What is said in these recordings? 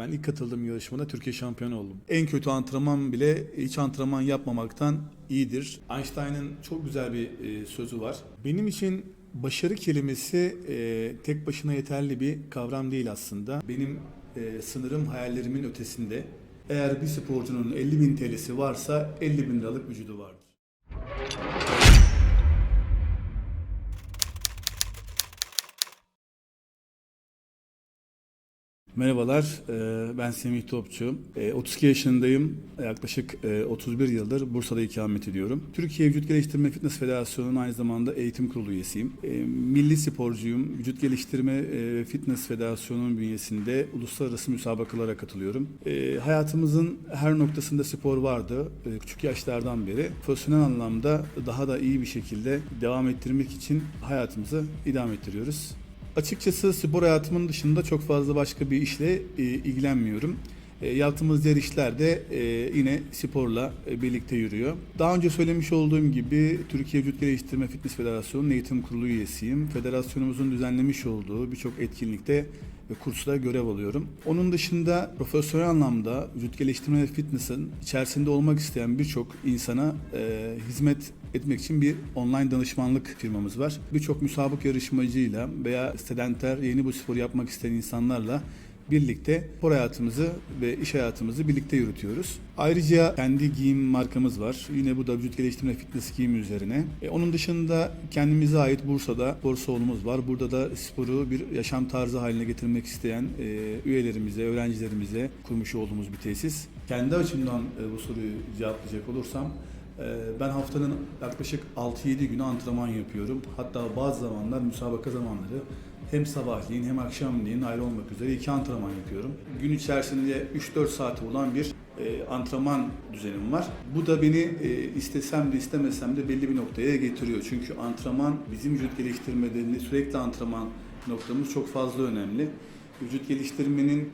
Ben ilk katıldığım yarışmada Türkiye şampiyonu oldum. En kötü antrenman bile hiç antrenman yapmamaktan iyidir. Einstein'ın çok güzel bir e, sözü var. Benim için başarı kelimesi e, tek başına yeterli bir kavram değil aslında. Benim e, sınırım hayallerimin ötesinde. Eğer bir sporcunun 50 bin TL'si varsa 50 bin liralık vücudu vardır. Merhabalar, e, ben Semih Topçu. E, 32 yaşındayım. Yaklaşık e, 31 yıldır Bursa'da ikamet ediyorum. Türkiye Vücut Geliştirme Fitness Federasyonu'nun aynı zamanda eğitim kurulu üyesiyim. E, Milli sporcuyum. Vücut Geliştirme e, Fitness Federasyonu'nun bünyesinde uluslararası müsabakalara katılıyorum. E, Hayatımızın her noktasında spor vardı. E, Küçük yaşlardan beri. Profesyonel anlamda daha da iyi bir şekilde devam ettirmek için hayatımızı idame ettiriyoruz. Açıkçası spor hayatımın dışında çok fazla başka bir işle e, ilgilenmiyorum. E, yaptığımız diğer işler de e, yine sporla e, birlikte yürüyor. Daha önce söylemiş olduğum gibi Türkiye Vücut Geliştirme Fitness Federasyonu'nun eğitim kurulu üyesiyim. Federasyonumuzun düzenlemiş olduğu birçok etkinlikte ve kursda görev alıyorum. Onun dışında profesyonel anlamda vücut geliştirme ve fitness'ın içerisinde olmak isteyen birçok insana e, hizmet etmek için bir online danışmanlık firmamız var. Birçok müsabık yarışmacıyla veya sedenter yeni bu sporu yapmak isteyen insanlarla birlikte spor hayatımızı ve iş hayatımızı birlikte yürütüyoruz. Ayrıca kendi giyim markamız var. Yine bu da vücut geliştirme fitness giyimi üzerine. E, onun dışında kendimize ait Bursa'da spor salonumuz var. Burada da sporu bir yaşam tarzı haline getirmek isteyen e, üyelerimize, öğrencilerimize kurmuş olduğumuz bir tesis. Kendi açımdan e, bu soruyu cevaplayacak olursam ee, Ben haftanın yaklaşık 6-7 günü antrenman yapıyorum. Hatta bazı zamanlar müsabaka zamanları hem sabahleyin hem akşamleyin ayrı olmak üzere iki antrenman yapıyorum. Gün içerisinde 3-4 saati bulan bir e, antrenman düzenim var. Bu da beni e, istesem de istemesem de belli bir noktaya getiriyor. Çünkü antrenman bizim vücut geliştirmede sürekli antrenman noktamız çok fazla önemli. Vücut geliştirmenin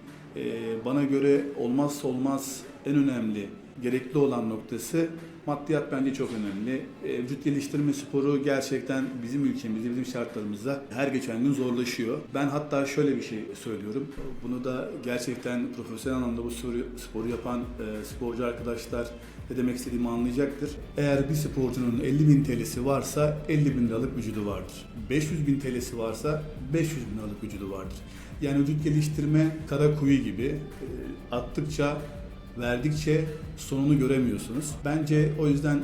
bana göre olmazsa olmaz en önemli gerekli olan noktası maddiyat bence çok önemli. E, vücut geliştirme sporu gerçekten bizim ülkemizde, bizim şartlarımızda her geçen gün zorlaşıyor. Ben hatta şöyle bir şey söylüyorum. Bunu da gerçekten profesyonel anlamda bu sporu, sporu yapan e, sporcu arkadaşlar ne demek istediğimi anlayacaktır. Eğer bir sporcunun 50 bin TL'si varsa 50 bin liralık vücudu vardır. 500 bin TL'si varsa 500 bin liralık vücudu vardır. Yani vücut geliştirme kara kuyu gibi e, attıkça verdikçe sonunu göremiyorsunuz. Bence o yüzden e,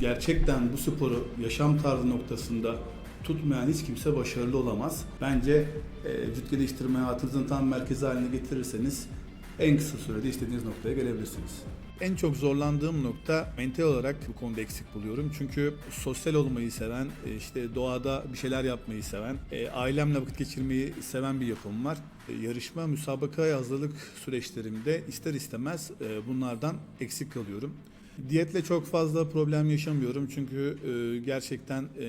gerçekten bu sporu yaşam tarzı noktasında tutmayan hiç kimse başarılı olamaz. Bence e, vücut geliştirme hayatınızın tam merkezi haline getirirseniz en kısa sürede istediğiniz noktaya gelebilirsiniz. En çok zorlandığım nokta mental olarak bu konuda eksik buluyorum. Çünkü sosyal olmayı seven, e, işte doğada bir şeyler yapmayı seven, e, ailemle vakit geçirmeyi seven bir yapım var. E, Yarışma, müsabaka hazırlık süreçlerimde ister istemez bunlardan eksik kalıyorum. Diyetle çok fazla problem yaşamıyorum çünkü e, gerçekten e,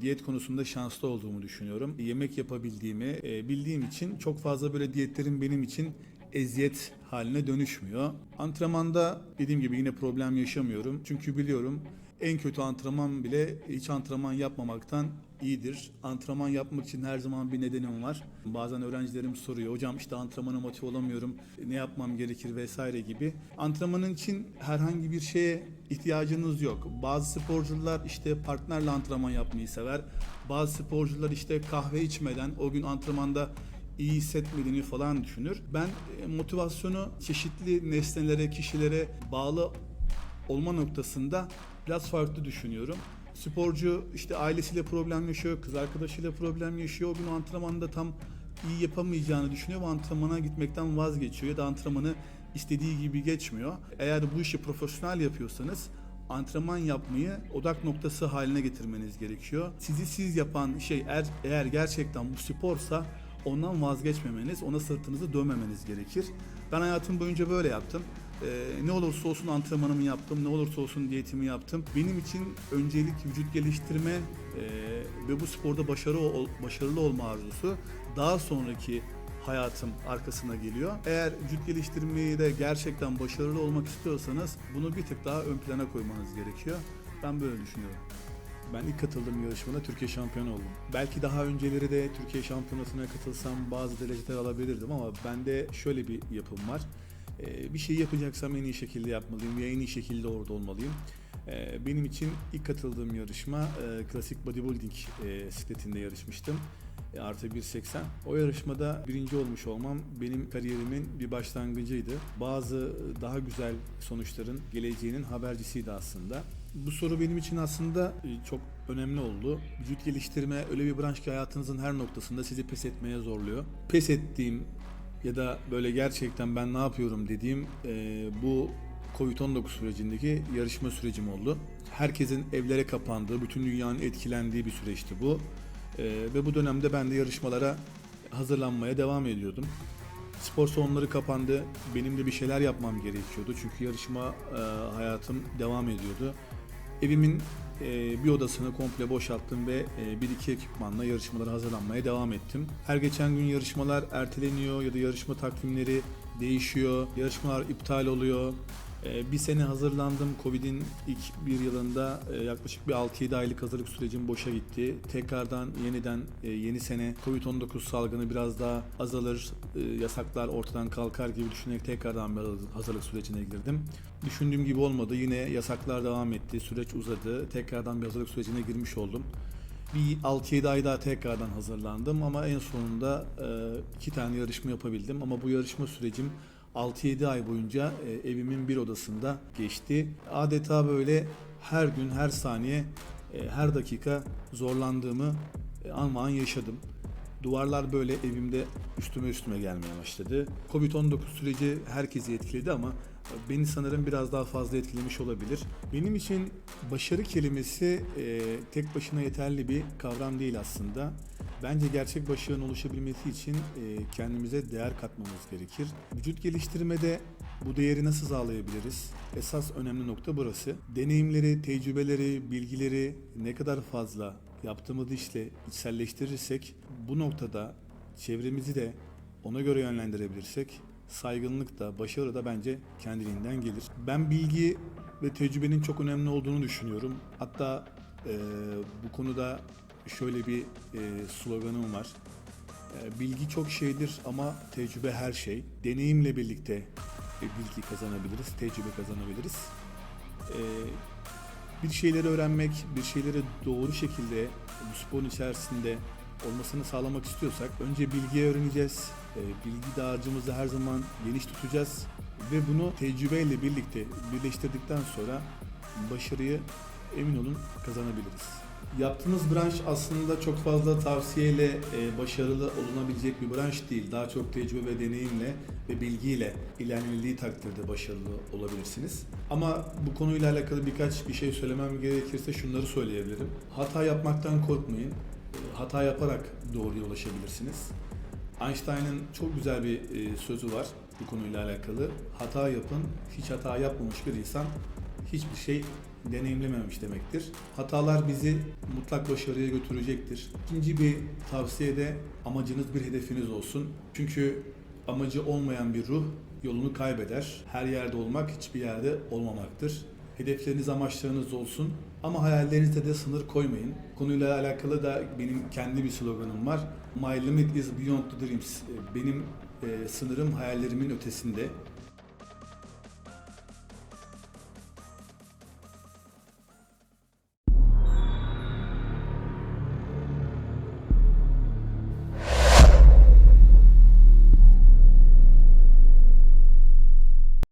diyet konusunda şanslı olduğumu düşünüyorum. Yemek yapabildiğimi e, bildiğim için çok fazla böyle diyetlerin benim için eziyet haline dönüşmüyor. Antrenmanda dediğim gibi yine problem yaşamıyorum. Çünkü biliyorum en kötü antrenman bile hiç antrenman yapmamaktan iyidir. Antrenman yapmak için her zaman bir nedenim var. Bazen öğrencilerim soruyor. Hocam işte antrenmana motive olamıyorum. Ne yapmam gerekir vesaire gibi. Antrenmanın için herhangi bir şeye ihtiyacınız yok. Bazı sporcular işte partnerle antrenman yapmayı sever. Bazı sporcular işte kahve içmeden o gün antrenmanda iyi hissetmediğini falan düşünür. Ben e, motivasyonu çeşitli nesnelere, kişilere bağlı olma noktasında biraz farklı düşünüyorum. Sporcu işte ailesiyle problem yaşıyor, kız arkadaşıyla problem yaşıyor. O gün antrenmanda tam iyi yapamayacağını düşünüyor ve antrenmana gitmekten vazgeçiyor ya da antrenmanı istediği gibi geçmiyor. Eğer bu işi profesyonel yapıyorsanız antrenman yapmayı odak noktası haline getirmeniz gerekiyor. Sizi siz yapan şey eğer, eğer gerçekten bu sporsa ondan vazgeçmemeniz, ona sırtınızı dönmemeniz gerekir. Ben hayatım boyunca böyle yaptım. Ee, ne olursa olsun antrenmanımı yaptım, ne olursa olsun diyetimi yaptım. Benim için öncelik vücut geliştirme e, ve bu sporda başarı ol- başarılı olma arzusu daha sonraki hayatım arkasına geliyor. Eğer vücut geliştirmeyi de gerçekten başarılı olmak istiyorsanız bunu bir tık daha ön plana koymanız gerekiyor. Ben böyle düşünüyorum. Ben ilk katıldığım yarışmada Türkiye şampiyonu oldum. Belki daha önceleri de Türkiye şampiyonasına katılsam bazı dereceler alabilirdim ama bende şöyle bir yapım var. Ee, Bir şey yapacaksam en iyi şekilde yapmalıyım ve en iyi şekilde orada olmalıyım. Ee, Benim için ilk katıldığım yarışma e, klasik bodybuilding e, sikletinde yarışmıştım. E, Artı 1.80. O yarışmada birinci olmuş olmam benim kariyerimin bir başlangıcıydı. Bazı daha güzel sonuçların geleceğinin habercisiydi aslında. Bu soru benim için aslında e, çok önemli oldu. Vücut geliştirme öyle bir branş ki hayatınızın her noktasında sizi pes etmeye zorluyor. Pes ettiğim ya da böyle gerçekten ben ne yapıyorum dediğim e, bu Covid-19 sürecindeki yarışma sürecim oldu. Herkesin evlere kapandığı, bütün dünyanın etkilendiği bir süreçti bu. E, ve bu dönemde ben de yarışmalara hazırlanmaya devam ediyordum. Spor salonları kapandı. Benim de bir şeyler yapmam gerekiyordu. Çünkü yarışma e, hayatım devam ediyordu. Evimin e, bir odasını komple boşalttım ve e, bir iki ekipmanla yarışmalara hazırlanmaya devam ettim. Her geçen gün yarışmalar erteleniyor ya da yarışma takvimleri değişiyor. Yarışmalar iptal oluyor. E, bir sene hazırlandım. Covid'in ilk bir yılında e, yaklaşık bir 6-7 aylık hazırlık sürecim boşa gitti. Tekrardan yeniden e, yeni sene Covid-19 salgını biraz daha azalır, e, yasaklar ortadan kalkar gibi düşünerek tekrardan bir hazırlık sürecine girdim. Düşündüğüm gibi olmadı. Yine yasaklar devam etti, süreç uzadı. Tekrardan bir hazırlık sürecine girmiş oldum. Bir 6-7 ay daha tekrardan hazırlandım ama en sonunda iki tane yarışma yapabildim. Ama bu yarışma sürecim 6-7 ay boyunca e, evimin bir odasında geçti. Adeta böyle her gün, her saniye, e, her dakika zorlandığımı e, an an yaşadım. Duvarlar böyle evimde üstüme üstüme gelmeye başladı. Covid-19 süreci herkesi etkiledi ama beni sanırım biraz daha fazla etkilemiş olabilir. Benim için başarı kelimesi e, tek başına yeterli bir kavram değil aslında. Bence gerçek başarının oluşabilmesi için e, kendimize değer katmamız gerekir. Vücut geliştirmede bu değeri nasıl sağlayabiliriz? Esas önemli nokta burası. Deneyimleri, tecrübeleri, bilgileri ne kadar fazla yaptığımız işle içselleştirirsek bu noktada çevremizi de ona göre yönlendirebilirsek saygınlık da başarı da bence kendiliğinden gelir. Ben bilgi ve tecrübenin çok önemli olduğunu düşünüyorum. Hatta e, bu konuda şöyle bir e, sloganım var. E, bilgi çok şeydir ama tecrübe her şey. Deneyimle birlikte e, bilgi kazanabiliriz, tecrübe kazanabiliriz. E, bir şeyleri öğrenmek, bir şeyleri doğru şekilde bu sporun içerisinde olmasını sağlamak istiyorsak önce bilgiyi öğreneceğiz. E, bilgi dağarcığımızı her zaman geniş tutacağız ve bunu tecrübeyle birlikte birleştirdikten sonra başarıyı emin olun kazanabiliriz. Yaptığımız branş aslında çok fazla tavsiyeyle e, başarılı olunabilecek bir branş değil. Daha çok tecrübe ve deneyimle ve bilgiyle ilerlenildiği takdirde başarılı olabilirsiniz. Ama bu konuyla alakalı birkaç bir şey söylemem gerekirse şunları söyleyebilirim. Hata yapmaktan korkmayın. E, Hata yaparak doğruya ulaşabilirsiniz. Einstein'ın çok güzel bir e, sözü var bu konuyla alakalı. Hata yapın, hiç hata yapmamış bir insan hiçbir şey deneyimlememiş demektir. Hatalar bizi mutlak başarıya götürecektir. İkinci bir tavsiye de amacınız bir hedefiniz olsun. Çünkü amacı olmayan bir ruh yolunu kaybeder. Her yerde olmak hiçbir yerde olmamaktır. Hedefleriniz, amaçlarınız olsun ama hayallerinizde de sınır koymayın. Konuyla alakalı da benim kendi bir sloganım var. My limit is beyond the dreams. Benim e, sınırım hayallerimin ötesinde.